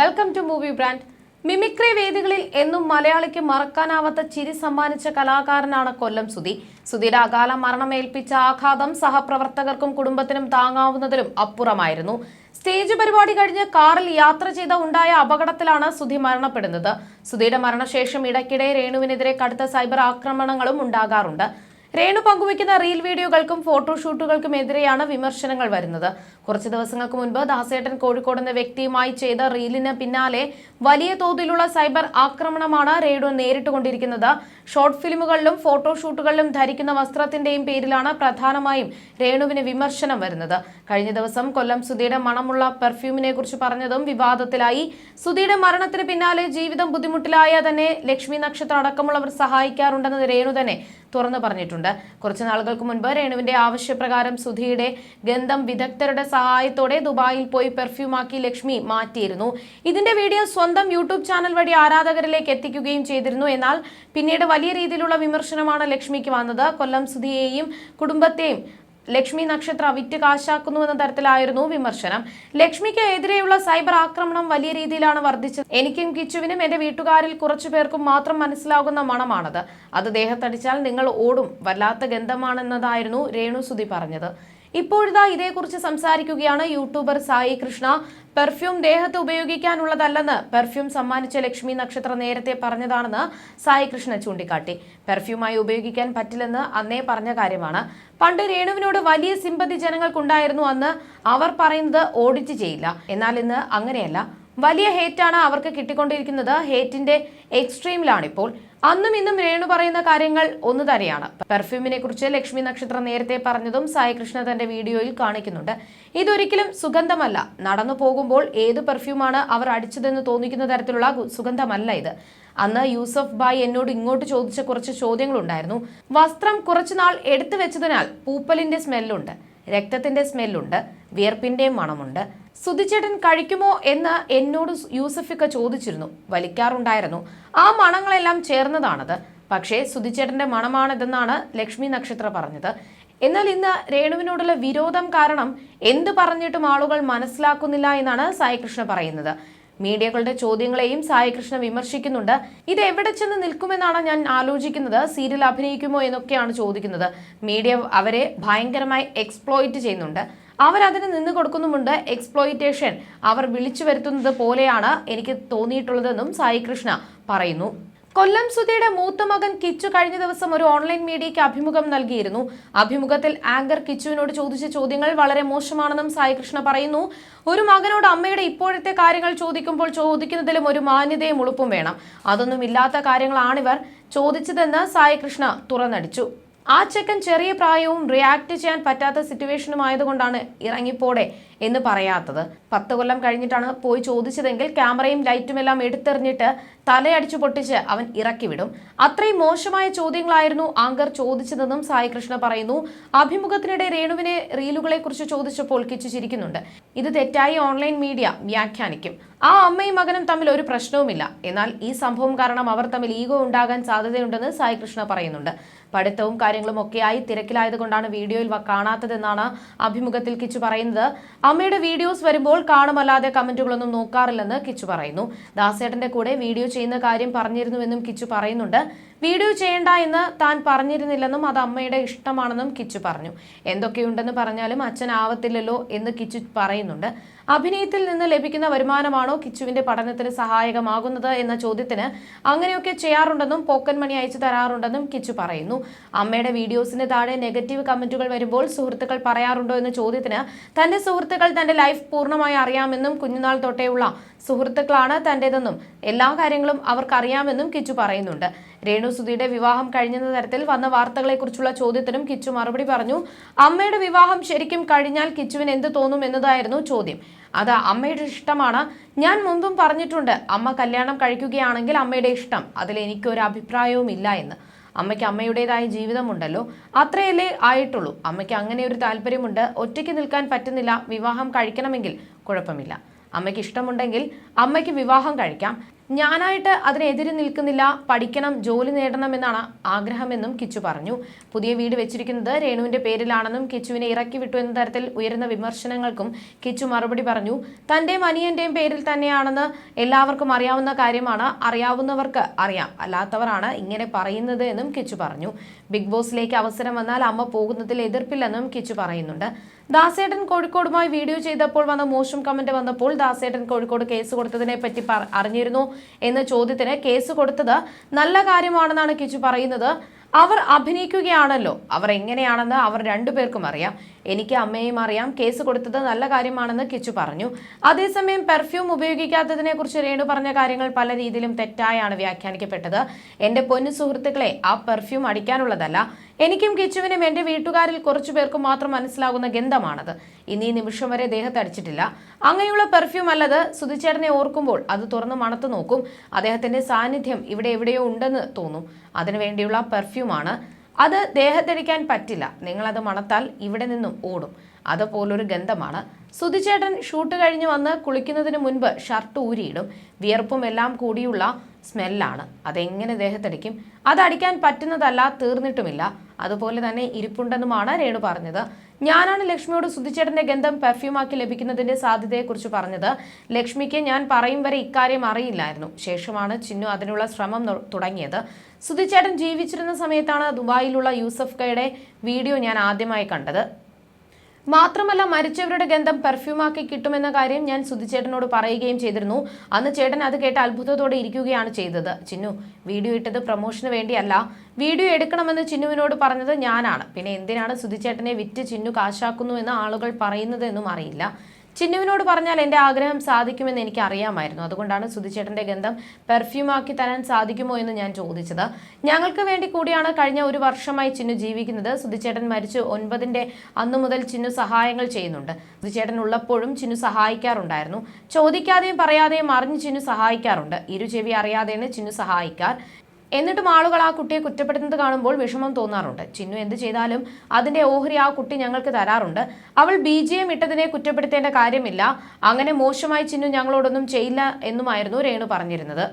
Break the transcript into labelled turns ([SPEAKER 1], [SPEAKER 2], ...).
[SPEAKER 1] Welcome to movie brand mimicry വേദികളിൽ എന്നും മലയാളിക്ക് മറക്കാനാവാത്ത ചിരി സമ്മാനിച്ച കലാകാരനാണ് കൊല്ലം സുധി. സുധിയുടെ അകാല മരണമേൽപ്പിച്ച ആഘാതം സഹപ്രവർത്തകർക്കും കുടുംബത്തിനും താങ്ങാവുന്നതിലും അപ്പുറമായിരുന്നു. സ്റ്റേജ് പരിപാടി കഴിഞ്ഞ് കാറിൽ യാത്ര ചെയ്ത ഉണ്ടായ അപകടത്തിലാണ് സുധി മരണപ്പെടുന്നത്. സുധിയുടെ മരണശേഷം ഇടയ്ക്കിടെ രേണുവിനെതിരെ കടുത്ത സൈബർ ആക്രമണങ്ങളും ഉണ്ടാകാറുണ്ട്. രേണു പങ്കുവയ്ക്കുന്ന റീൽ വീഡിയോകൾക്കും ഫോട്ടോഷൂട്ടുകൾക്കും എതിരെയാണ് വിമർശനങ്ങൾ വരുന്നത്. കുറച്ച് ദിവസങ്ങൾക്ക് മുൻപ് ദാസേട്ടൻ കോഴിക്കോട് എന്ന വ്യക്തിയുമായി ചെയ്ത റീലിന് പിന്നാലെ വലിയ തോതിലുള്ള സൈബർ ആക്രമണമാണ് റേഡു നേരിട്ടുകൊണ്ടിരിക്കുന്നത്. ഷോർട്ട് ഫിലിമുകളിലും ഫോട്ടോഷൂട്ടുകളിലും ധരിക്കുന്ന വസ്ത്രത്തിന്റെയും പേരിലാണ് പ്രധാനമായും രേണുവിന് വിമർശനം വരുന്നത്. കഴിഞ്ഞ ദിവസം കൊല്ലം സുധിയുടെ മണമുള്ള പെർഫ്യൂമിനെ കുറിച്ച് പറഞ്ഞതും വിവാദത്തിലായി. സുധിയുടെ മരണത്തിന് പിന്നാലെ ജീവിതം ബുദ്ധിമുട്ടിലായ തന്നെ ലക്ഷ്മി നക്ഷത്രം അടക്കമുള്ളവർ സഹായിക്കാറുണ്ടെന്ന് രേണു തന്നെ തുറന്നു പറഞ്ഞിട്ടുണ്ട്. കുറച്ച് നാളുകൾക്ക് മുൻപ് രേണുവിന്റെ ആവശ്യപ്രകാരം സുധിയുടെ ഗന്ധം വിദഗ്ധരുടെ സഹായത്തോടെ ദുബായിൽ പോയി പെർഫ്യൂമാക്കി ലക്ഷ്മി മാറ്റിയിരുന്നു. ഇതിന്റെ വീഡിയോ സ്വന്തം യൂട്യൂബ് ചാനൽ വഴി ആരാധകരിലേക്ക് എത്തിക്കുകയും ചെയ്തിരുന്നു. എന്നാൽ പിന്നീട് വലിയ രീതിയിലുള്ള വിമർശനമാണ് ലക്ഷ്മിക്ക് വന്നത്. കൊല്ലം സുധിയെയും കുടുംബത്തെയും ലക്ഷ്മി നക്ഷത്ര വിറ്റ് കാശാക്കുന്നുവെന്ന തരത്തിലായിരുന്നു വിമർശനം. ലക്ഷ്മിക്ക് എതിരെയുള്ള സൈബർ ആക്രമണം വലിയ രീതിയിലാണ് വർദ്ധിച്ചത്. എനിക്കും കിച്ചുവിനും എന്റെ വീട്ടുകാരിൽ കുറച്ചു പേർക്കും മാത്രം മനസ്സിലാകുന്ന മണമാണത്. അത് ദേഹത്തടിച്ചാൽ നിങ്ങൾ ഓടും. വല്ലാത്ത ഗന്ധമാണെന്നതായിരുന്നു രേണു സുതി പറഞ്ഞത്. ഇപ്പോഴിതാ ഇതേക്കുറിച്ച് സംസാരിക്കുകയാണ് യൂട്യൂബർ സായി കൃഷ്ണ. പെർഫ്യൂം ദേഹത്ത് ഉപയോഗിക്കാനുള്ളതല്ലെന്ന് പെർഫ്യൂം സമ്മാനിച്ച ലക്ഷ്മി നക്ഷത്ര നേരത്തെ പറഞ്ഞതാണെന്ന് സായി കൃഷ്ണ ചൂണ്ടിക്കാട്ടി. പെർഫ്യൂമായി ഉപയോഗിക്കാൻ പറ്റില്ലെന്ന് അന്നേ പറഞ്ഞ കാര്യമാണ്. പണ്ട് രേണുവിനോട് വലിയ സിമ്പതി ജനങ്ങൾക്കുണ്ടായിരുന്നു അന്ന് അവർ പറയുന്നത് ഓഡിറ്റ് ചെയ്യില്ല. എന്നാൽ ഇന്ന് അങ്ങനെയല്ല. വലിയ ഹേറ്റാണ് അവർക്ക് കിട്ടിക്കൊണ്ടിരിക്കുന്നത്. ഹേറ്റിന്റെ എക്സ്ട്രീമിലാണ് ഇപ്പോൾ അന്നും ഇന്നും രേണു പറയുന്ന കാര്യങ്ങൾ ഒന്ന് തന്നെയാണ്. പെർഫ്യൂമിനെ കുറിച്ച് ലക്ഷ്മി നക്ഷത്രം നേരത്തെ പറഞ്ഞതും സായികൃഷ്ണ തന്റെ വീഡിയോയിൽ കാണിക്കുന്നുണ്ട്. ഇതൊരിക്കലും സുഗന്ധമല്ല. നടന്നു പോകുമ്പോൾ ഏത് പെർഫ്യൂമാണ് അവർ അടിച്ചതെന്ന് തോന്നിക്കുന്ന തരത്തിലുള്ള സുഗന്ധമല്ല ഇത്. അന്ന് യൂസഫ് ബായ് എന്നോട് ഇങ്ങോട്ട് ചോദിച്ച കുറച്ച് ചോദ്യങ്ങളുണ്ടായിരുന്നു. വസ്ത്രം കുറച്ചുനാൾ എടുത്തു വെച്ചതിനാൽ പൂപ്പലിന്റെ സ്മെല്ലുണ്ട് രക്തത്തിന്റെ സ്മെല്ലുണ്ട് വിയർപ്പിന്റെയും മണമുണ്ട്. സുധിച്ചേട്ടൻ കഴിക്കുമോ എന്ന് എന്നോട് യൂസഫിക്ക ചോദിച്ചിരുന്നു. വലിക്കാറുണ്ടായിരുന്നു. ആ മണങ്ങളെല്ലാം ചേർന്നതാണത്. പക്ഷേ സുധിച്ചേട്ടന്റെ മണമാണിതെന്നാണ് ലക്ഷ്മി നക്ഷത്ര പറഞ്ഞത്. എന്നാൽ ഇന്ന് രേണുവിനോടുള്ള വിരോധം കാരണം എന്ത് പറഞ്ഞിട്ടും ആളുകൾ മനസ്സിലാക്കുന്നില്ല എന്നാണ് സായികൃഷ്ണ പറയുന്നത്. മീഡിയകളുടെ ചോദ്യങ്ങളെയും സായികൃഷ്ണ വിമർശിക്കുന്നുണ്ട്. ഇത് എവിടെ ചെന്ന് നിൽക്കുമെന്നാണ് ഞാൻ ആലോചിക്കുന്നത്. സീരിയൽ അഭിനയിക്കുമോ എന്നൊക്കെയാണ് ചോദിക്കുന്നത്. മീഡിയ അവരെ ഭയങ്കരമായി എക്സ്പ്ലോയിറ്റ് ചെയ്യുന്നുണ്ട്. അവരതിന് നിന്ന് കൊടുക്കുന്നുമുണ്ട് എക്സ്പ്ലോയിറ്റേഷൻ അവർ വിളിച്ചു വരുത്തുന്നത് പോലെയാണ് എനിക്ക് തോന്നിയിട്ടുള്ളതെന്നും സായി കൃഷ്ണ പറയുന്നു. കൊല്ലം സുധിയുടെ മൂത്ത മകൻ കിച്ചു കഴിഞ്ഞ ദിവസം ഒരു ഓൺലൈൻ മീഡിയയ്ക്ക് അഭിമുഖം നൽകിയിരുന്നു. അഭിമുഖത്തിൽ ആങ്കർ കിച്ചുവിനോട് ചോദിച്ച ചോദ്യങ്ങൾ വളരെ മോശമാണെന്നും സായി കൃഷ്ണ പറയുന്നു. ഒരു മകനോട് അമ്മയുടെ ഇപ്പോഴത്തെ കാര്യങ്ങൾ ചോദിക്കുമ്പോൾ ചോദിക്കുന്നതിലും ഒരു മാന്യതയും ഉളുപ്പും വേണം. അതൊന്നും ഇല്ലാത്ത കാര്യങ്ങളാണിവർ ചോദിച്ചതെന്ന് സായി കൃഷ്ണ തുറന്നടിച്ചു. ആ ചെക്കൻ ചെറിയ പ്രായവും റിയാക്ട് ചെയ്യാൻ പറ്റാത്ത സിറ്റുവേഷനും ആയതുകൊണ്ടാണ് ഇറങ്ങിപ്പോടെ. എന്ന് പറയാത്തത്. പത്ത് കൊല്ലം കഴിഞ്ഞിട്ടാണ് പോയി ചോദിച്ചതെങ്കിൽ ക്യാമറയും ലൈറ്റും എല്ലാം എടുത്തെറിഞ്ഞിട്ട് തലയടിച്ചു പൊട്ടിച്ച് അവൻ ഇറക്കി വിടും അത്രയും മോശമായ ചോദ്യങ്ങളായിരുന്നു ആങ്കർ ചോദിച്ചതെന്നും സായി കൃഷ്ണ പറയുന്നു. അഭിമുഖത്തിനിടെ രേണുവിനെ റീലുകളെ കുറിച്ച് ചോദിച്ചപ്പോൾ കിച്ചു ചിരിക്കുന്നുണ്ട്. ഇത് തെറ്റായി ഓൺലൈൻ മീഡിയ വ്യാഖ്യാനിക്കും. ആ അമ്മയും മകനും തമ്മിൽ ഒരു പ്രശ്നവുമില്ല. എന്നാൽ ഈ സംഭവം കാരണം അവർ തമ്മിൽ ഈഗോ ഉണ്ടാകാൻ സാധ്യതയുണ്ടെന്ന് സായി കൃഷ്ണ പറയുന്നുണ്ട്. പഠിത്തവും കാര്യങ്ങളും ഒക്കെയായി തിരക്കിലായതുകൊണ്ടാണ് വീഡിയോയിൽ കാണാത്തതെന്നാണ് അഭിമുഖത്തിൽ കിച്ചു പറയുന്നത്. അമ്മയുടെ വീഡിയോസ് വരുമ്പോൾ കാണുമല്ലാതെ കമന്റുകളൊന്നും നോക്കാറില്ലെന്ന് കിച്ചു പറയുന്നു. ദാസേട്ടന്റെ കൂടെ വീഡിയോ ചെയ്യുന്ന കാര്യം പറഞ്ഞിരുന്നുവെന്നും കിച്ചു പറയുന്നുണ്ട്. വീഡിയോ ചെയ്യണ്ട എന്ന് താൻ പറഞ്ഞിരുന്നില്ലെന്നും അത് അമ്മയുടെ ഇഷ്ടമാണെന്നും കിച്ചു പറഞ്ഞു. എന്തൊക്കെയുണ്ടെന്ന് പറഞ്ഞാലും അച്ഛൻ ആവത്തില്ലല്ലോ എന്ന് കിച്ചു പറയുന്നുണ്ട്. അഭിനയത്തിൽ നിന്ന് ലഭിക്കുന്ന വരുമാനമാണോ കിച്ചുവിന്റെ പഠനത്തിന് സഹായകമാകുന്നത് എന്ന ചോദ്യത്തിന് അങ്ങനെയൊക്കെ ചെയ്യാറുണ്ടെന്നും പോക്കൻ മണി അയച്ചു തരാറുണ്ടെന്നും കിച്ചു പറയുന്നു. അമ്മയുടെ വീഡിയോസിന് താഴെ നെഗറ്റീവ് കമന്റുകൾ വരുമ്പോൾ സുഹൃത്തുക്കൾ പറയാറുണ്ടോ എന്ന ചോദ്യത്തിന് തന്റെ സുഹൃത്തുക്കൾ തന്റെ ലൈഫ് പൂർണമായി അറിയാമെന്നും കുഞ്ഞുനാൾ തൊട്ടേയുള്ള സുഹൃത്തുക്കളാണ് തന്റേതെന്നും എല്ലാ കാര്യങ്ങളും അവർക്കറിയാമെന്നും കിച്ചു പറയുന്നുണ്ട്. രേണു സുധിയുടെ വിവാഹം കഴിഞ്ഞെന്ന തരത്തിൽ വന്ന വാർത്തകളെക്കുറിച്ചുള്ള ചോദ്യത്തിനും കിച്ചു മറുപടി പറഞ്ഞു. അമ്മയുടെ വിവാഹം ശരിക്കും കഴിഞ്ഞാൽ കിച്ചുവിന് എന്ത് തോന്നും എന്നതായിരുന്നു ചോദ്യം. അത് അമ്മയുടെ ഇഷ്ടമാണ്. ഞാൻ മുമ്പും പറഞ്ഞിട്ടുണ്ട് അമ്മ കല്യാണം കഴിക്കുകയാണെങ്കിൽ അമ്മയുടെ ഇഷ്ടം. അതിൽ എനിക്കൊരു അഭിപ്രായവും ഇല്ല എന്ന്. അമ്മയ്ക്ക് അമ്മയുടേതായ ജീവിതമുണ്ടല്ലോ. അത്രയല്ലേ ആയിട്ടുള്ളൂ. അമ്മയ്ക്ക് അങ്ങനെ ഒരു താല്പര്യമുണ്ട്. ഒറ്റയ്ക്ക് നിൽക്കാൻ പറ്റുന്നില്ല. വിവാഹം കഴിക്കണമെങ്കിൽ കുഴപ്പമില്ല. അമ്മയ്ക്ക് ഇഷ്ടമുണ്ടെങ്കിൽ അമ്മയ്ക്ക് വിവാഹം കഴിക്കാം. ഞാനായിട്ട് അതിനെതിരെ നിൽക്കുന്നില്ല. പഠിക്കണം ജോലി നേടണമെന്നാണ് ആഗ്രഹമെന്നും കിച്ചു പറഞ്ഞു. പുതിയ വീട് വെച്ചിരിക്കുന്നത് രേണുവിന്റെ പേരിലാണെന്നും കിച്ചുവിനെ ഇറക്കി വിട്ടു എന്ന തരത്തിൽ ഉയരുന്ന വിമർശനങ്ങൾക്കും കിച്ചു മറുപടി പറഞ്ഞു. തന്റെയും അനിയന്റെയും പേരിൽ തന്നെയാണെന്ന് എല്ലാവർക്കും അറിയാവുന്ന കാര്യമാണ്. അറിയാവുന്നവർക്ക് അറിയാം. അല്ലാത്തവരാണ് ഇങ്ങനെ പറയുന്നത് എന്നും കിച്ചു പറഞ്ഞു. ബിഗ് ബോസിലേക്ക് അവസരം വന്നാൽ അമ്മ പോകുന്നതിൽ എതിർപ്പില്ലെന്നും കിച്ചു പറയുന്നുണ്ട്. ദാസേട്ടൻ കോഴിക്കോടുമായി വീഡിയോ ചെയ്തപ്പോൾ വന്ന മോശം കമന്റ് വന്നപ്പോൾ ദാസേട്ടൻ കോഴിക്കോട് കേസ് കൊടുത്തതിനെ പറ്റി അറിഞ്ഞിരുന്നു. എന്ന ചോദ്യത്തിന് കേസ് കൊടുത്തത് നല്ല കാര്യമാണെന്നാണ് കിച്ചു പറയുന്നത്. അവർ അഭിനയിക്കുകയാണല്ലോ. അവർ എങ്ങനെയാണെന്ന് അവർ രണ്ടുപേർക്കും അറിയാം. എനിക്ക് അമ്മയും അറിയാം. കേസ് കൊടുത്തത് നല്ല കാര്യമാണെന്ന് കിച്ചു പറഞ്ഞു. അതേസമയം പെർഫ്യൂം ഉപയോഗിക്കാത്തതിനെ കുറിച്ച് രേണു പറഞ്ഞ കാര്യങ്ങൾ പല രീതിയിലും തെറ്റായാണ് വ്യാഖ്യാനിക്കപ്പെട്ടത്. എന്റെ പൊന്നു സുഹൃത്തുക്കളെ ആ പെർഫ്യൂം അടിക്കാനുള്ളതല്ല. എനിക്കും കിച്ചുവിനും എന്റെ വീട്ടുകാരിൽ കുറച്ചു പേർക്കും മാത്രം മനസ്സിലാകുന്ന ഗന്ധമാണത്. ഇനി ഈ നിമിഷം വരെ ദേഹത്ത് അടിച്ചിട്ടില്ല. അങ്ങനെയുള്ള പെർഫ്യൂം അല്ലത്. സുധിച്ചേട്ടനെ ഓർക്കുമ്പോൾ അത് തുറന്ന് മണത്ത് നോക്കും. അദ്ദേഹത്തിന്റെ സാന്നിധ്യം ഇവിടെ എവിടെയോ ഉണ്ടെന്ന് തോന്നും. അതിനു വേണ്ടിയുള്ള പെർഫ്യൂമാണ് അത് ദേഹത്തടിക്കാൻ പറ്റില്ല. നിങ്ങളത് മണത്താൽ ഇവിടെ നിന്നും ഓടും. അതുപോലൊരു ഗന്ധമാണ്. സുധിച്ചേട്ടൻ ഷൂട്ട് കഴിഞ്ഞ് വന്ന് കുളിക്കുന്നതിന് മുൻപ് ഷർട്ട് ഊരിയിടും. വിയർപ്പും എല്ലാം കൂടിയുള്ള സ്മെല്ലാണ്. അതെങ്ങനെ ദേഹത്തടിക്കും അതടിക്കാൻ പറ്റുന്നതല്ല തീർന്നിട്ടുമില്ല. അതുപോലെ തന്നെ ഇരിപ്പുണ്ടെന്നുമാണ് രേണു പറഞ്ഞത്. ഞാനാണ് ലക്ഷ്മിയോട് സുധിച്ചേട്ടന്റെ ഗന്ധം പെർഫ്യൂമാക്കി ലഭിക്കുന്നതിന്റെ സാധ്യതയെക്കുറിച്ച് പറഞ്ഞത്. ലക്ഷ്മിക്ക് ഞാൻ പറയും വരെ ഇക്കാര്യം അറിയില്ലായിരുന്നു. ശേഷമാണ് ചിന്നു അതിനുള്ള ശ്രമം തുടങ്ങിയത്. സുധിച്ചേട്ടൻ ജീവിച്ചിരുന്ന സമയത്താണ് ദുബായിലുള്ള യൂസഫ് കയുടെ വീഡിയോ ഞാൻ ആദ്യമായി കണ്ടത്. മാത്രമല്ല മരിച്ചവരുടെ ഗന്ധം പെർഫ്യൂമാക്കി കിട്ടുമെന്ന കാര്യം ഞാൻ സുധിച്ചേട്ടനോട് പറയുകയും ചെയ്തിരുന്നു. അന്ന് ചേട്ടൻ അത് കേട്ട് അത്ഭുതത്തോടെ ഇരിക്കുകയാണ് ചെയ്തത്. ചിന്നു വീഡിയോ ഇട്ടത് പ്രൊമോഷന് വേണ്ടിയല്ല. വീഡിയോ എടുക്കണമെന്ന് ചിന്നുവിനോട് പറഞ്ഞത് ഞാനാണ്. പിന്നെ എന്തിനാണ് സുധിച്ചേട്ടനെ വിറ്റ് ചിന്നു കാശാക്കുന്നു എന്ന് ആളുകൾ പറയുന്നത് എന്നും അറിയില്ല. ചിന്നുവിനോട് പറഞ്ഞാൽ എന്റെ ആഗ്രഹം സാധിക്കുമെന്ന് എനിക്ക് അറിയാമായിരുന്നു അതുകൊണ്ടാണ് സുധിച്ചേട്ടന്റെ ഗന്ധം പെർഫ്യൂമാക്കി തരാൻ സാധിക്കുമോ എന്ന് ഞാൻ ചോദിച്ചത്. ഞങ്ങൾക്ക് വേണ്ടി കൂടിയാണ് കഴിഞ്ഞ ഒരു വർഷമായി ചിന്നു ജീവിക്കുന്നത്. സുധിച്ചേട്ടൻ മരിച്ചു ഒൻപതിന്റെ അന്നു മുതൽ ചിന്നു സഹായങ്ങൾ ചെയ്യുന്നുണ്ട്. സുധിച്ചേട്ടൻ ഉള്ളപ്പോഴും ചിന്നു സഹായിക്കാറുണ്ടായിരുന്നു. ചോദിക്കാതെയും പറയാതെയും അറിഞ്ഞ് ചിന്നു സഹായിക്കാറുണ്ട്. ഇരു ചെവി അറിയാതെയാണ് ചിന്നു സഹായിക്കാർ. എന്നിട്ടും ആളുകൾ ആ കുട്ടിയെ കുറ്റപ്പെടുത്തുന്നത് കാണുമ്പോൾ വിഷമം തോന്നാറുണ്ട്. ചിന്നു എന്ത് ചെയ്താലും അതിന്റെ ഓഹരി ആ കുട്ടി ഞങ്ങൾക്ക് തരാറുണ്ട്. അവൾ ബി ജി എം ഇട്ടതിനെ കുറ്റപ്പെടുത്തേണ്ട കാര്യമില്ല. അങ്ങനെ മോശമായി ചിന്നു ഞങ്ങളോടൊന്നും ചെയ്യില്ല എന്നുമായിരുന്നു രേണു പറഞ്ഞിരുന്നത്.